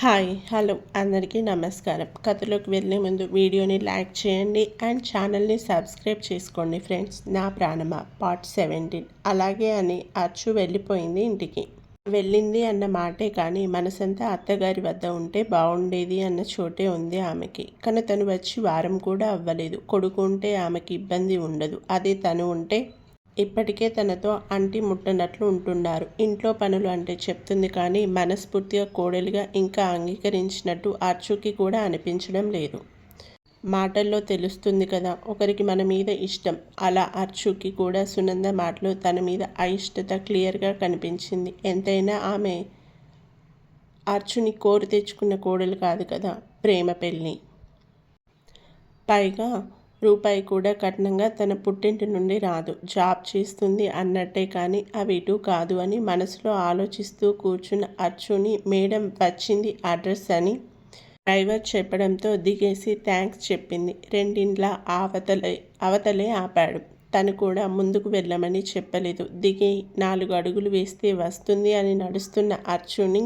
Hi hello అందరికీ నమస్కారం. కథలోకి వెళ్ళే ముందు వీడియోని లైక్ చేయండి అండ్ ఛానల్ని సబ్స్క్రైబ్ చేసుకోండి ఫ్రెండ్స్. నా ప్రాణమ? Part seventeen. అలాగే అని అచ్చు వెళ్ళిపోయింది ఇంటికి. వెళ్ళింది అన్న మాటే కానీ మనసంతా అత్తగారి వద్ద ఉంటే బాగుండేది అన్న చోటే ఉంది ఆమెకి. కానీ తను వచ్చి వారం కూడా అవ్వలేదు. కొడుకు ఉంటే ఆమెకి ఇబ్బంది ఉండదు. అదే తను ఉంటే ఇప్పటికే తనతో అంటి ముట్టనట్లు ఉంటున్నారు. ఇంట్లో పనులు అంటే చెప్తుంది కానీ మనస్ఫూర్తిగా కోడలిగా ఇంకా అంగీకరించినట్టు అర్చుకి కూడా అనిపించడం లేదు. మాటల్లో తెలుస్తుంది కదా ఒకరికి మన మీద ఇష్టం. అలా అర్చుకి కూడా సునంద మాటలు తన మీద అయిష్టత క్లియర్గా కనిపించింది. ఎంతైనా ఆమె అర్చుని కోరు తెచ్చుకున్న కోడలు కాదు కదా ప్రేమ పెళ్ళి. పైగా రూపాయి కూడా కట్నంగా తన పుట్టింటి నుండి రాదు. జాబ్ చేస్తుంది అన్నట్టే కానీ అవి ఇటు కాదు అని మనసులో ఆలోచిస్తూ కూర్చున్న అర్చుని మేడం వచ్చింది అడ్రస్ అని డ్రైవర్ చెప్పడంతో దిగేసి థ్యాంక్స్ చెప్పింది. రెండింట్ల అవతలే అవతలే ఆపాడు. తను కూడా ముందుకు వెళ్ళమని చెప్పలేదు. దిగి నాలుగు అడుగులు వేస్తే వస్తుంది అని నడుస్తున్న అర్చుని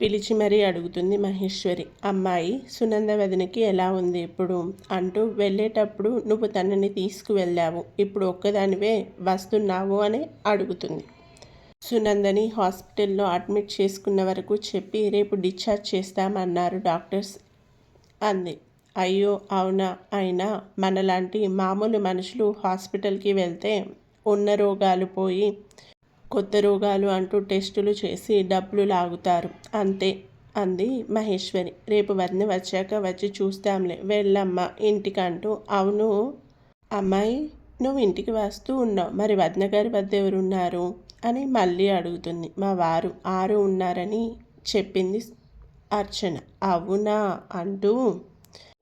పిలిచి మరీ అడుగుతుంది మహేశ్వరి. అమ్మాయి సునంద వదినకి ఎలా ఉంది ఇప్పుడు? అంటూ వెళ్ళేటప్పుడు నువ్వు తనని తీసుకువెళ్ళావు. ఇప్పుడు ఒక్కదానివే వస్తున్నావు అని అడుగుతుంది. సునందని హాస్పిటల్లో అడ్మిట్ చేసుకున్న వరకు చెప్పి రేపు డిశ్చార్జ్ చేస్తామన్నారు డాక్టర్స్ అంది. అయ్యో అవునా? అయినా మనలాంటి మామూలు మనుషులు హాస్పిటల్కి వెళ్తే ఉన్న రోగాలు పోయి కొత్త రోగాలు అంటూ టెస్టులు చేసి డబ్బులు లాగుతారు. అంతే అంది మహేశ్వరి. రేపు వదిన వచ్చాక వచ్చి చూస్తాంలే. వెళ్ళమ్మా ఇంటికంటూ. అవును అమ్మాయి నువ్వు ఇంటికి వస్తూ ఉన్నావు. మరి వదిన గారి వద్ద ఎవరున్నారు? అని మళ్ళీ అడుగుతుంది. మా వారు ఆరు ఉన్నారని చెప్పింది అర్చన. అవునా అంటూ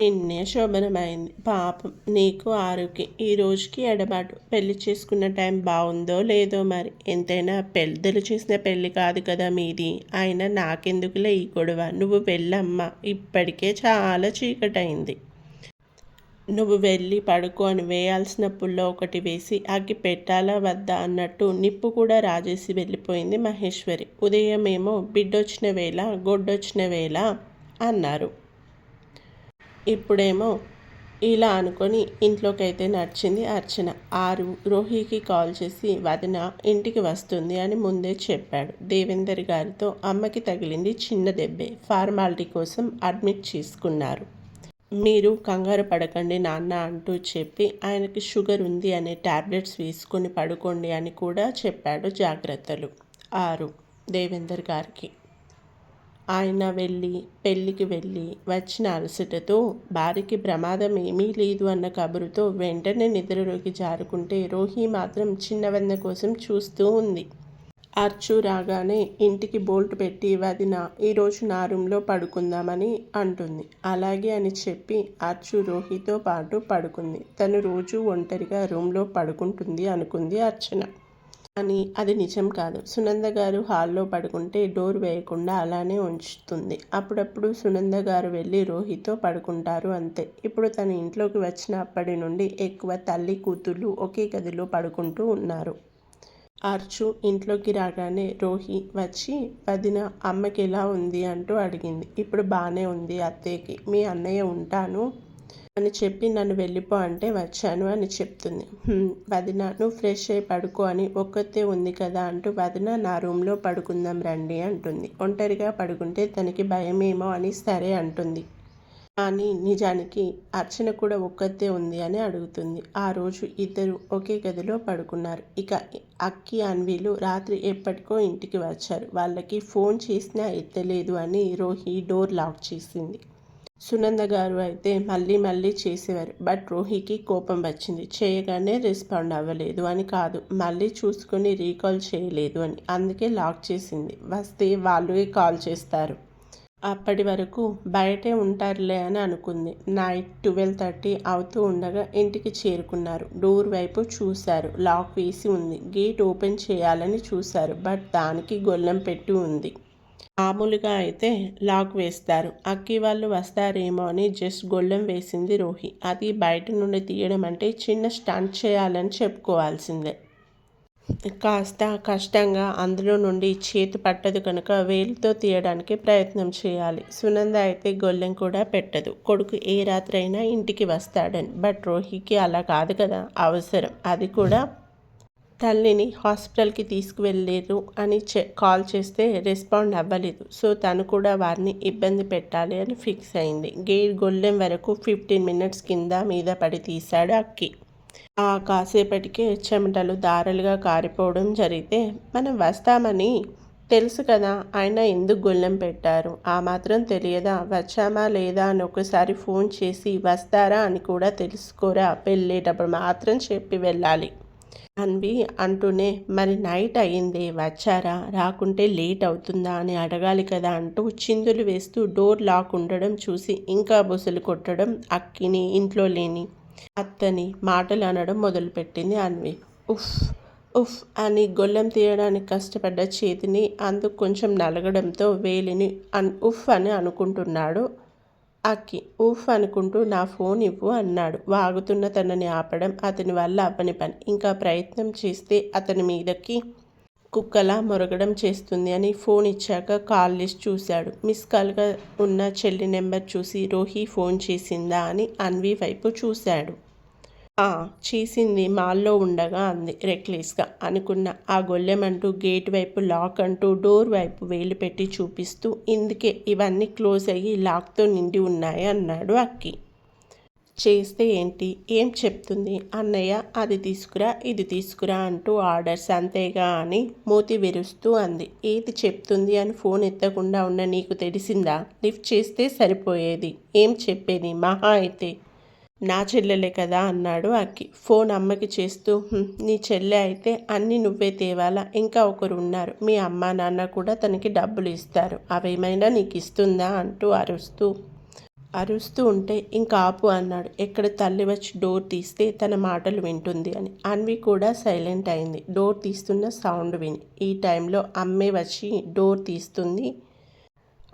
నిన్నే శోభనమైంది. పాపం నీకు ఆరోగ్యం ఈ రోజుకి ఎడబాటు. పెళ్ళి చేసుకున్న టైం బాగుందో లేదో మరి. ఎంతైనా పెద్దలు చేసిన పెళ్ళి కాదు కదా మీది. అయినా నాకెందుకులే ఈ గొడవ? నువ్వు వెళ్ళమ్మా. ఇప్పటికే చాలా చీకటైంది. నువ్వు వెళ్ళి పడుకో అని వేయాల్సిన పుల్లో ఒకటి వేసి అగ్గి పెట్టాలా వద్దా అన్నట్టు నిప్పు కూడా రాజేసి వెళ్ళిపోయింది మహేశ్వరి. ఉదయమేమో బిడ్డొచ్చిన వేళ గొడ్డొచ్చిన వేళ అన్నారు. ఇప్పుడేమో ఇలా అనుకొని ఇంట్లోకైతే నడిచింది అర్చన. ఆరు రోహికి కాల్ చేసి వదిన ఇంటికి వస్తుంది అని ముందే చెప్పాడు. దేవేందర్ గారితో అమ్మకి తగిలింది చిన్న దెబ్బే. ఫార్మాలిటీ కోసం అడ్మిట్ చేసుకున్నారు. మీరు కంగారు పడకండి నాన్న అంటూ చెప్పి ఆయనకి షుగర్ ఉంది అనే ట్యాబ్లెట్స్ వేసుకొని పడుకోండి అని కూడా చెప్పాడు జాగ్రత్తలు. ఆరు దేవేందర్ గారికి. ఆయన వెళ్ళి పెళ్ళికి వెళ్ళి వచ్చిన అలసటతో భార్యకి ప్రమాదం ఏమీ లేదు అన్న కబురుతో వెంటనే నిద్రలోకి జారుకుంటే రోహి మాత్రం చిన్నవన్న కోసం చూస్తూ ఉంది. అర్చు రాగానే ఇంటికి బోల్ట్ పెట్టి వదిన ఈరోజు నా రూమ్లో పడుకుందామని అంటుంది. అలాగే అని చెప్పి అర్చు రోహితో పాటు పడుకుంది. తను రోజు ఒంటరిగా రూమ్లో పడుకుంటుంది అనుకుంది అర్చన. కానీ అది నిజం కాదు. సునంద గారు హాల్లో పడుకుంటే డోర్ వేయకుండా అలానే ఉంచుతుంది. అప్పుడప్పుడు సునంద గారు వెళ్ళి రోహితో పడుకుంటారు అంతే. ఇప్పుడు తన ఇంట్లోకి వచ్చినప్పటి నుండి ఎక్కువ తల్లి కూతుళ్ళు ఒకే గదిలో పడుకుంటూ ఉన్నారు. అర్చు ఇంట్లోకి రాగానే రోహి వచ్చి వదిన అమ్మకి ఎలా ఉంది? అంటూ అడిగింది. ఇప్పుడు బాగానే ఉంది అత్తయ్యకి. మీ అన్నయ్య ఉంటాను. అని చెప్పి నన్ను వెళ్ళిపో అంటే వచ్చాను అని చెప్తుంది. వదిన నువ్వు ఫ్రెష్ అయి పడుకో అని ఒక్కతే ఉంది కదా అంటూ వదిన నా రూమ్లో పడుకుందాం రండి అంటుంది. ఒంటరిగా పడుకుంటే తనకి భయమేమో అని సరే అంటుంది. కానీ నిజానికి అర్చన కూడా ఒక్కతే ఉంది అని అడుగుతుంది. ఆ రోజు ఇద్దరు ఒకే గదిలో పడుకున్నారు. ఇక అక్కి అన్వీలు రాత్రి ఎప్పటికో ఇంటికి వచ్చారు. వాళ్ళకి ఫోన్ చేసినా ఎత్తలేదు అని రోహి డోర్ లాక్ చేసింది. సునంద గారు అయితే మళ్ళీ మళ్ళీ చేసేవారు. బట్ రోహికి కోపం వచ్చింది. చేయగానే రెస్పాండ్ అవ్వలేదు అని కాదు. మళ్ళీ చూసుకొని రీకాల్ చేయలేదు అని. అందుకే లాక్ చేసింది. వస్తే వాళ్ళే కాల్ చేస్తారు. అప్పటి వరకు బయటే ఉంటారులే అని అనుకుంది. నైట్ ట్వెల్వ్ థర్టీ అవుతూ ఉండగా ఇంటికి చేరుకున్నారు. డోర్ వైపు చూశారు. లాక్ వేసి ఉంది. గేట్ ఓపెన్ చేయాలని చూశారు. బట్ దానికి గొల్లెం పెట్టి ఉంది. మామూలుగా అయితే లాక్ వేస్తారు. అక్కి వాళ్ళు వస్తారేమో అని జస్ట్ గొళ్ళెం వేసింది రోహి. అది బయట నుండి తీయడం అంటే చిన్న స్టంట్ చేయాలని చెప్పుకోవాల్సిందే. కాస్త కష్టంగా అందులో నుండి చేతి పట్టదు కనుక వేలుతో తీయడానికి ప్రయత్నం చేయాలి. సునంద అయితే గొల్లెం కూడా పెట్టదు. కొడుకు ఏ రాత్రైనా ఇంటికి వస్తాడని. బట్ రోహికి అలా కాదు కదా అవసరం. అది కూడా తల్లిని హాస్పిటల్కి తీసుకువెళ్ళలేదు అని చె కాల్ చేస్తే రెస్పాండ్ అవ్వలేదు. సో తను కూడా వారిని ఇబ్బంది పెట్టాలి అని ఫిక్స్ అయింది. గేట్ గొల్లెం వరకు ఫిఫ్టీన్ మినిట్స్ కింద మీద పడి తీశాడు అక్కి. ఆ కాసేపటికే చెమటలు దారలుగా కారిపోవడం జరిగితే మనం వస్తామని తెలుసు కదా ఆయన ఎందుకు గొల్లెం పెట్టారు? ఆ మాత్రం తెలియదా? వచ్చామా లేదా అని ఒకసారి ఫోన్ చేసి వస్తారా అని కూడా తెలుసుకోరా? వెళ్ళేటప్పుడు మాత్రం చెప్పి వెళ్ళాలి. అన్వి అంటూనే మరి నైట్ అయ్యింది వచ్చారా? రాకుంటే లేట్ అవుతుందా? అని అడగాలి కదా అంటూ చిందులు వేస్తూ డోర్ లాక్ ఉండడం చూసి ఇంకా బుసలు కొట్టడం అక్కిని ఇంట్లో లేని అత్తని మాటలు అనడం మొదలుపెట్టింది అన్వి. ఉఫ్ ఉఫ్ అని గొల్లం తీయడానికి కష్టపడ్డ చేతిని అందుకు కొంచెం నలగడంతో వేలిని అన్ ఉఫ్ అని అనుకుంటున్నాడు అక్కి ఊఫ్ అనుకుంటూ నా ఫోన్ ఇవ్వు అన్నాడు. వాగుతున్న తనని ఆపడం అతని వల్ల అవ్వని పని. ఇంకా ప్రయత్నం చేస్తే అతని మీదకి కుక్కలా మొరగడం చేస్తుంది అని ఫోన్ ఇచ్చాక కాల్ లిస్ట్ చూశాడు. మిస్ కాల్గా ఉన్న చెల్లి నెంబర్ చూసి రోహి ఫోన్ చేసిందా? అని అన్వి వైపు చూశాడు. చేసింది మాల్లో ఉండగా అంది రెక్లెస్గా. అనుకున్న ఆ గొల్లెమంటూ గేట్ వైపు లాక్ అంటూ డోర్ వైపు వేలు పెట్టి చూపిస్తూ ఇందుకే ఇవన్నీ క్లోజ్ అయ్యి లాక్తో నిండి ఉన్నాయి అన్నాడు అక్కి. చేస్తే ఏంటి? ఏం చెప్తుంది? అన్నయ్య అది తీసుకురా ఇది తీసుకురా అంటూ ఆర్డర్స్ అంతేగా అని మూతి విరుస్తూ అంది. ఏది చెప్తుంది అని ఫోన్ ఎత్తకుండా ఉన్న నీకు తెలిసిందా? లిఫ్ట్ చేస్తే సరిపోయేది. ఏం చెప్పేది? మహా అయితే నా చెల్లెలే కదా అన్నాడు అక్కి. ఫోన్ అమ్మకి చేస్తూ నీ చెల్లె అయితే అన్నీ నువ్వే తేవాలా? ఇంకా ఒకరు ఉన్నారు మీ అమ్మ నాన్న కూడా తనకి డబ్బులు ఇస్తారు. అవేమైనా నీకు ఇస్తుందా? అంటూ అరుస్తూ అరుస్తూ ఉంటే ఇంకా ఆపు అన్నాడు. ఎక్కడ తల్లి వచ్చి డోర్ తీస్తే తన మాటలు వింటుంది అని. అన్వి కూడా సైలెంట్ అయింది. డోర్ తీస్తున్న సౌండ్ విని. ఈ టైంలో అమ్మే వచ్చి డోర్ తీస్తుంది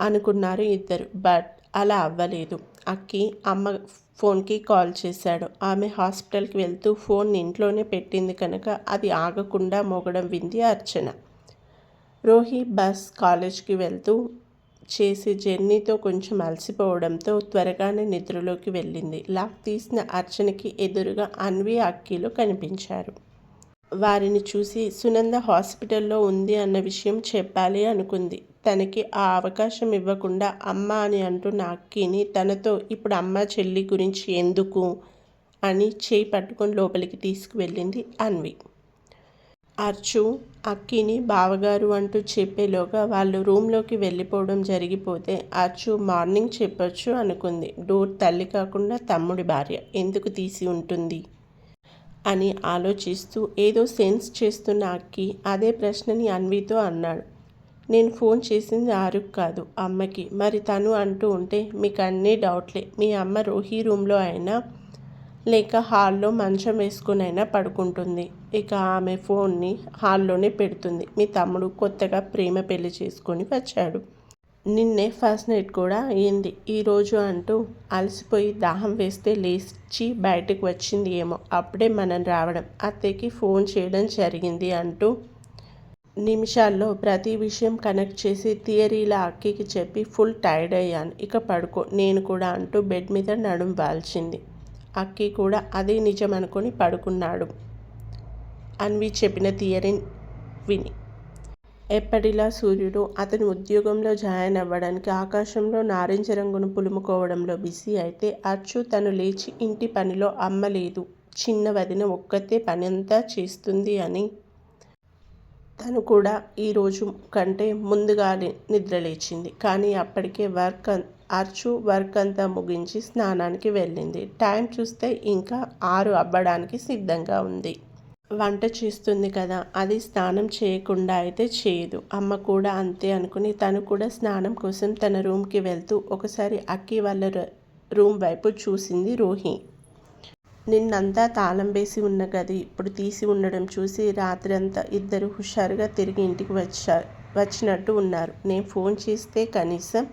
అనుకున్నారు ఇద్దరు. బట్ అలా అవ్వలేదు. అక్కి అమ్మ ఫోన్కి కాల్ చేశాడు. ఆమె హాస్పిటల్కి వెళ్తూ ఫోన్ ఇంట్లోనే పెట్టింది కనుక అది ఆగకుండా మోగడం వింది అర్చన. రోహి బస్ కాలేజ్కి వెళ్తూ చేసే జర్నీతో కొంచెం అలసిపోవడంతో త్వరగానే నిద్రలోకి వెళ్ళింది. లాక్ తీసిన అర్చనకి ఎదురుగా అన్వి అక్కీలు కనిపించారు. వారిని చూసి సునంద హాస్పిటల్లో ఉంది అన్న విషయం చెప్పాలి అనుకుంది. తనకి ఆ అవకాశం ఇవ్వకుండా అమ్మ అని అంటున్న అక్కిని తనతో ఇప్పుడు అమ్మ చెల్లి గురించి ఎందుకు అని చేయి పట్టుకొని లోపలికి తీసుకువెళ్ళింది అన్వి. అర్చు అక్కిని బావగారు అంటూ చెప్పేలోగా వాళ్ళు రూమ్లోకి వెళ్ళిపోవడం జరిగిపోతే అర్చు మార్నింగ్ చెప్పొచ్చు అనుకుంది. డోర్ తల్లి కాకుండా తమ్ముడి భార్య ఎందుకు తీసి ఉంటుంది అని ఆలోచిస్తూ ఏదో సెన్స్ చేస్తున్న అక్కి అదే ప్రశ్నని అన్వితో అన్నాడు. నేను ఫోన్ చేసింది ఆరుకు కాదు అమ్మకి. మరి తను అంటూ ఉంటే మీకు అన్నీ డౌట్లే. మీ అమ్మ రోహి రూమ్లో అయినా లేక హాల్లో మంచం వేసుకునైనా పడుకుంటుంది. ఇక ఆమె ఫోన్ని హాల్లోనే పెడుతుంది. మీ తమ్ముడు కొత్తగా ప్రేమ పెళ్ళి చేసుకొని వచ్చాడు. నిన్నే ఫస్ట్ నైట్ కూడా అయ్యింది ఈరోజు అంటూ అలసిపోయి దాహం వేస్తే లేచి బయటకు వచ్చింది ఏమో. అప్పుడే మనం రావడం అత్తయ్యకి ఫోన్ చేయడం జరిగింది అంటూ నిమిషాల్లో ప్రతి విషయం కనెక్ట్ చేసి థియరీల అక్కికి చెప్పి ఫుల్ టైర్డ్ అయ్యాను. ఇక పడుకో నేను కూడా అంటూ బెడ్ మీద నడుం వాల్చింది. అక్కి కూడా అదే నిజం అనుకుని పడుకున్నాడు. అన్వి చెప్పిన థియరీ విని. ఎప్పటిలా సూర్యుడు అతని ఉద్యోగంలో జాయిన్ అవ్వడానికి ఆకాశంలో నారింజ రంగును పులుముకోవడంలో బిజీ అయితే అచ్చు తను లేచి ఇంటి పనిలో అమ్మలేదు. చిన్న వదిన ఒక్కతే పనంతా చేస్తుంది అని తను కూడా ఈరోజు కంటే ముందుగానే నిద్రలేచింది కానీ అప్పటికే వర్క్ అర్చు వర్క్ అంతా ముగించి స్నానానికి వెళ్ళింది. టైం చూస్తే ఇంకా ఆరు అవ్వడానికి సిద్ధంగా ఉంది. వంట చేస్తుంది కదా అది స్నానం చేయకుండా అయితే చేయదు. అమ్మ కూడా అంతే అనుకుని తను కూడా స్నానం కోసం తన రూమ్కి వెళ్తూ ఒకసారి అక్కి వాళ్ళ రూమ్ వైపు చూసింది రోహి నిన్నంతా తాళం వేసి ఉన్న గది ఇప్పుడు తీసి ఉండడం చూసి రాత్రి అంతా ఇద్దరు హుషారుగా తిరిగి ఇంటికి వచ్చారు వచ్చినట్టు ఉన్నారు. నేను ఫోన్ చేస్తే కనీసం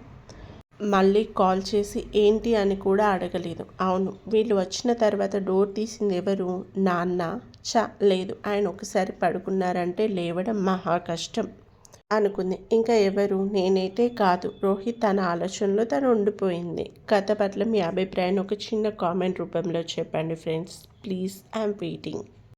మళ్ళీ కాల్ చేసి ఏంటి అని కూడా అడగలేదు. అవును వీళ్ళు వచ్చిన తర్వాత డోర్ తీసింది ఎవరు? నాన్న? చ లేదు. ఆయన ఒకసారి పడుకున్నారంటే లేవడం మహా కష్టం. అనుకుంది. ఇంకా ఎవరు? నేనైతే కాదు. రోహిత్ తన ఆలోచనలో తను ఉండిపోయింది. కథ పట్ల మీ అభిప్రాయాన్ని ఒక చిన్న కామెంట్ రూపంలో చెప్పండి ఫ్రెండ్స్. Please I'm waiting.